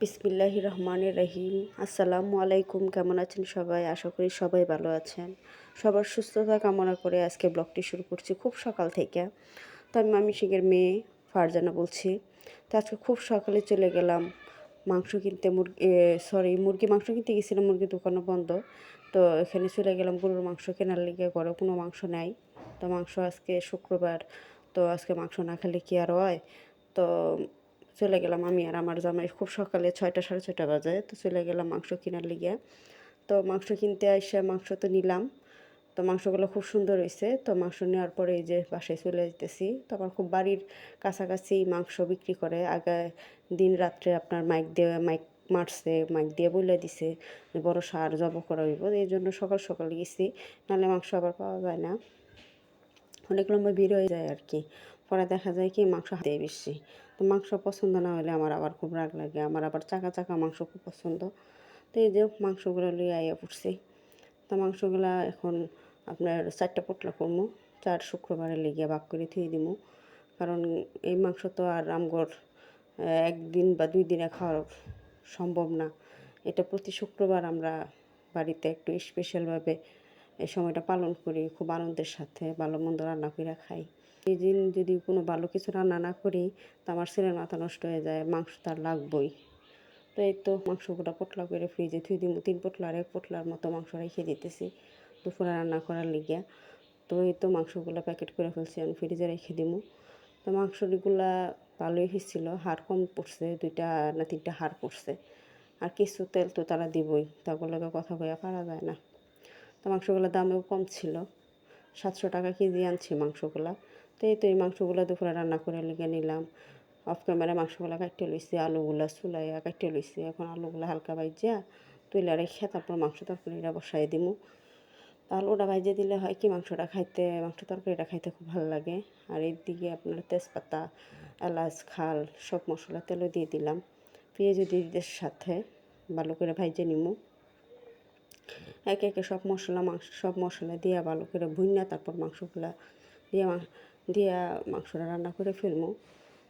বিসমিল্লাহ রহমানের রহিম। আসসালামু আলাইকুম, কেমন আছেন সবাই? আশা করি সবাই ভালো আছেন। সবার সুস্থতা কামনা করে আজকে ব্লগটি শুরু করছি খুব সকাল থেকে। তো আমি মামি সিংয়ের মেয়ে ফারজানা বলছি। তো আজকে খুব সকালে চলে গেলাম মাংস কিনতে। মুরগি সরি মুরগি মাংস কিনতে গেছিলাম, মুরগির দোকানও বন্ধ। তো এখানে চলে গেলাম গরুর মাংস কেনার লেগে, ঘরে কোনো মাংস নাই। তো মাংস আজকে শুক্রবার, তো আজকে মাংস না খেলে কি আর হয়? তো চলে গেলাম আমি আর আমার জামাই খুব সকালে ছয়টা, সাড়ে ছয়টা বাজে, তো চলে গেলাম মাংস কেনার লিগে। তো মাংস কিনতে এসে মাংস তো নিলাম। তো মাংসগুলো খুব সুন্দর হয়েছে তো মাংস নেওয়ার পরে এই যে বাসায় চলে যেতেছি তো আমার খুব বাড়ির কাছাকাছি মাংস বিক্রি করে। আগে দিন রাত্রে আপনার মাইক দিয়ে, মাইক মারছে, মাইক দিয়ে বলে দিছে বড় সার জব করা হইব। এই জন্য সকাল সকাল গেছি। নাহলে মাংস আবার পাওয়া যায় না। অনেক লম্বা ভিড় হয়ে যায় আর কি। পরে দেখা যায় কি মাংস হাতে বেশি। তো মাংস পছন্দ না হলে আমার আবার খুব রাগ লাগে। আমার আবার চাকা চাকা মাংস খুব পছন্দ। তো এই যে মাংসগুলো লিয়ে আইয়া পড়ছি। তো মাংসগুলো এখন আপনার চারটা পোটলা করব চার শুক্রবারে লেগে ভাগ করে থুয়ে দিব কারণ এই মাংস তো আর আমগর একদিন বা দুই দিনে খাওয়া সম্ভব না। এটা প্রতি শুক্রবার আমরা বাড়িতে একটু স্পেশালভাবে এই সময়টা পালন করি, খুব আনন্দের সাথে, ভালো মন্দ রান্না করে খাই। এই দিন যদি কোনো ভালো কিছু রান্না না করি, তো আমার ছেলের মাথা নষ্ট হয়ে যায়, মাংস তার লাগবই। তো এই তো মাংসগুলো পটলা করে ফ্রিজে থুই দিব তিন পটলার এক পোটলার মতো মাংস রেখে দিতেছি দুপুরে রান্না করার লিগিয়া তো এই তো মাংসগুলো প্যাকেট করে ফেলছি, আমি ফ্রিজে রেখে দিব তো মাংসগুলা ভালোই হয়েছিল হাড় কম পড়ছে, দুইটা না তিনটা হাড় পড়ছে। আর কিছু তেল তো তারা দিবই তাগুলোকে কথা বইয়া পারা যায় না। তো মাংসগুলোর দামেও কম ছিল, সাতশো টাকা কেজি আনছি মাংসগুলা। তো এই তো এই মাংসগুলো দুপুরে রান্না করে লিখে নিলাম। অফ ক্যামেরা মাংসগুলো কাটতে লইছি, আলুগুলো চুলাইয়া কাটতে লইছি। এখন আলুগুলো হালকা বাইজিয়া তুইলা রেখে তারপর মাংস তরকারিটা বসাই দিমু। আলুটা ভাইজে দিলে হয় কি, মাংসটা খাইতে, মাংস তরকারিটা খাইতে খুব ভালো লাগে। আর এর দিকে আপনার তেজপাতা, এলাচ, খাল সব মশলা তেলও দিয়ে দিলাম। পেঁয়াজও দিয়ে সাথে, ভালো করে ভাইজে নিমু। একে একে সব মশলা, মাংস সব মশলা দিয়ে ভালো করে ভুইনা তারপর মাংসগুলা দিয়ে দিয়া মাংসটা রান্না করে ফেলব।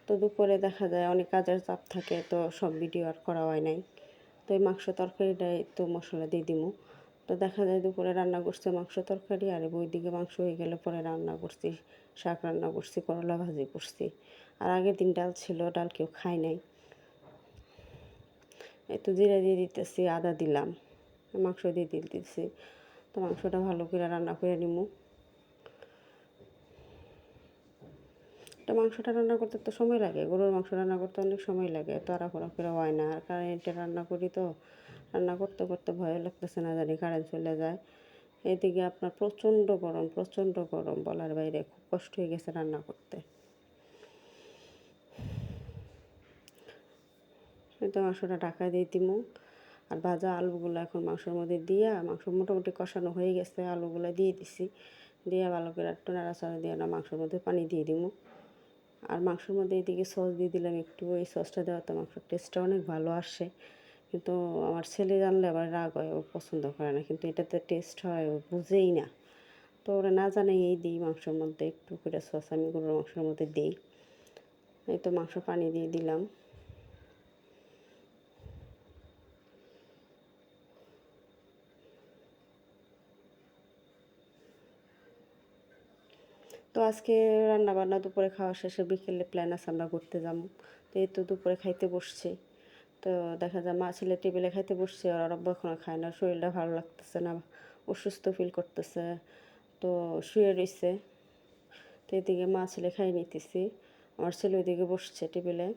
তো দুপুরে দেখা যায় অনেক কাজের চাপ থাকে, তো সব ভিডিও আর করা হয় নাই। তো এই মাংস তরকারিটাই তো মশলা দিয়ে দিমু। তো দেখা যায় দুপুরে রান্না করছে মাংস তরকারি আর দিকে মাংস হয়ে গেলে পরে রান্না করছি, শাক রান্না করছি, করলা ভাজি করছি। আর আগের দিন ডাল ছিল, ডাল কেউ খায় নাই। একটু জিরা দিয়ে দিতেছি, আদা দিলাম, মাংস দিয়ে দিতেছি। তো মাংসটা ভালো করে রান্না করে নিমু। এটা মাংসটা রান্না করতে তো সময় লাগে, গরুর মাংস রান্না করতে অনেক সময় লাগে তাড়াহুড়া করে হয় না, আর কারেন্টে রান্না করি তো, রান্না করতে করতে ভয় লাগতেছে না জানি কারেন্ট চলে যায়। এদিকে আপনার প্রচণ্ড গরম প্রচণ্ড গরম বলার বাইরে, খুব কষ্ট হয়ে গেছে রান্না করতে। তো মাংসটা ঢাকা দিয়ে দিমু, আর ভাজা আলুগুলো এখন মাংসের মধ্যে দিয়া, মাংস মোটামুটি কষানো হয়ে গেছে, আলুগুলো দিয়ে দিছি। দিয়ে ভালো করে একটু নাড়াচাড়া দিয়ে না মাংসের মধ্যে পানি দিয়ে দিমু। আর মাংসের মধ্যে এদিকে সস দিয়ে দিলাম একটু ওই সসটা দেওয়া তো মাংসের টেস্টটা অনেক ভালো আসে। কিন্তু আমার ছেলে জানলে আবার রাগ হয়, ও পছন্দ করে না, কিন্তু এটাতে টেস্ট হয়, ও বুঝেই না। তো ওরা না জানে এই দিই মাংসের মধ্যে একটু করে সস, আমি গরুর মাংসের মধ্যে দিই। এই তো মাংস পানি দিয়ে দিলাম। তো আজকে রান্না বান্না দুপুরে খাওয়া শেষে বিকেলে প্ল্যান আছে আমরা ঘুরতে যাব। তো এই তো দুপুরে খাইতে বসছি। তো দেখা যায় মা ছেলে টেবিলে খাইতে বসছে আর আরব্বা এখনও খায় না, শরীরটা ভালো লাগতেছে না, অসুস্থ ফিল করতেছে, তো শুয়ে রয়েছে তো এদিকে মা ছেলে খাই নিতেছি, আমার ছেলে ওইদিকে বসছে টেবিলে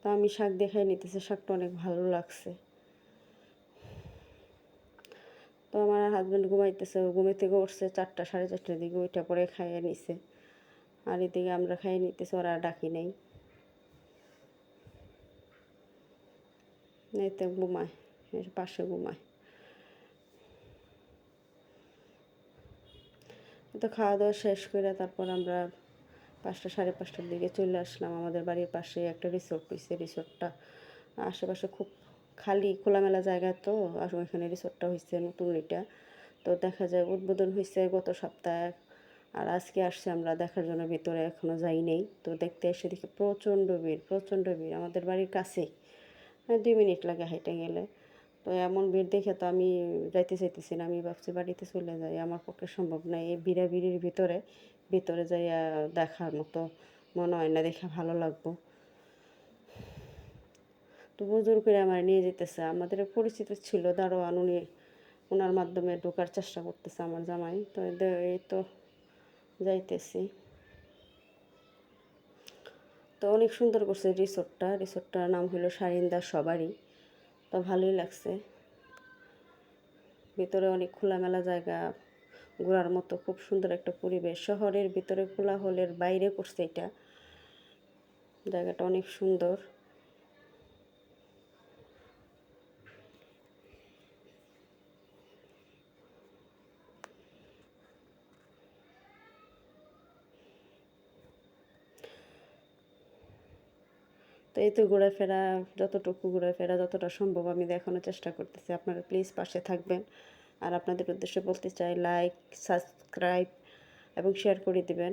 তো আমি শাক দিয়ে খাই নিতেছি, শাকটা অনেক ভালো লাগছে। তো আমার হাজব্যান্ড ঘুমাইতেছে ঘুমে থেকে উঠছে চারটা, সাড়ে চারটার দিকে ওইটা পরে খাইয়ে নিছে। আর এদিকে আমরা খাইয়ে নিতেছি, ওরা ডাকি নেই। এতে ঘুমায় পাশে ঘুমায়। তো খাওয়া দাওয়া শেষ করে তারপর আমরা পাঁচটা, সাড়ে পাঁচটার দিকে চলে আসলাম। আমাদের বাড়ির পাশে একটা রিসোর্ট হয়েছে রিসোর্টটা আশেপাশে খুব খালি খোলামেলা জায়গা তো, আর ওইখানে রিসোর্টটা হয়েছে নতুন এটা। তো দেখা যায় উদ্বোধন হয়েছে গত সপ্তাহে, আর আজকে আসছে আমরা দেখার জন্য, ভিতরে এখনও যাই নেই। তো দেখতে এসে দেখি প্রচণ্ড ভিড় প্রচণ্ড ভিড়। আমাদের বাড়ির কাছেই হ্যাঁ দুই মিনিট লাগে হেঁটে গেলে। তো এমন ভিড় দেখে তো আমি যাইতে চাইতেছি না, আমি ভাবছি বাড়িতে চলে যাই। আমার পক্ষে সম্ভব না এই বিড়াবিড়ির ভিতরে ভিতরে যাইয়া দেখার মতো মনে হয় না, দেখে ভালো লাগবো। তো জোর করে আমার নিয়ে যেতেছে। আমাদের পরিচিত ছিল দারোয়ান, উনি ওনার মাধ্যমে ঢোকার চেষ্টা করতেছে আমার জামাই। তো এই তো যাইতেছি। তো অনেক সুন্দর করছে রিসোর্টটা। রিসোর্টটার নাম হলো সারিন্দা সবারই। তো ভালোই লাগছে। ভিতরে অনেক খোলামেলা জায়গা, ঘোরার মতো খুব সুন্দর একটা পরিবেশ। শহরের ভিতরে খোলা কোলাহলের বাইরে করছে এটা। জায়গাটা অনেক সুন্দর। এই তো ঘোরাফেরা যতটুকু ঘোরাফেরা যতটা সম্ভব আমি দেখানোর চেষ্টা করতেছি। আপনারা প্লিজ পাশে থাকবেন। আর আপনাদের উদ্দেশ্যে বলতে চাই লাইক সাবস্ক্রাইব এবং শেয়ার করে দিবেন।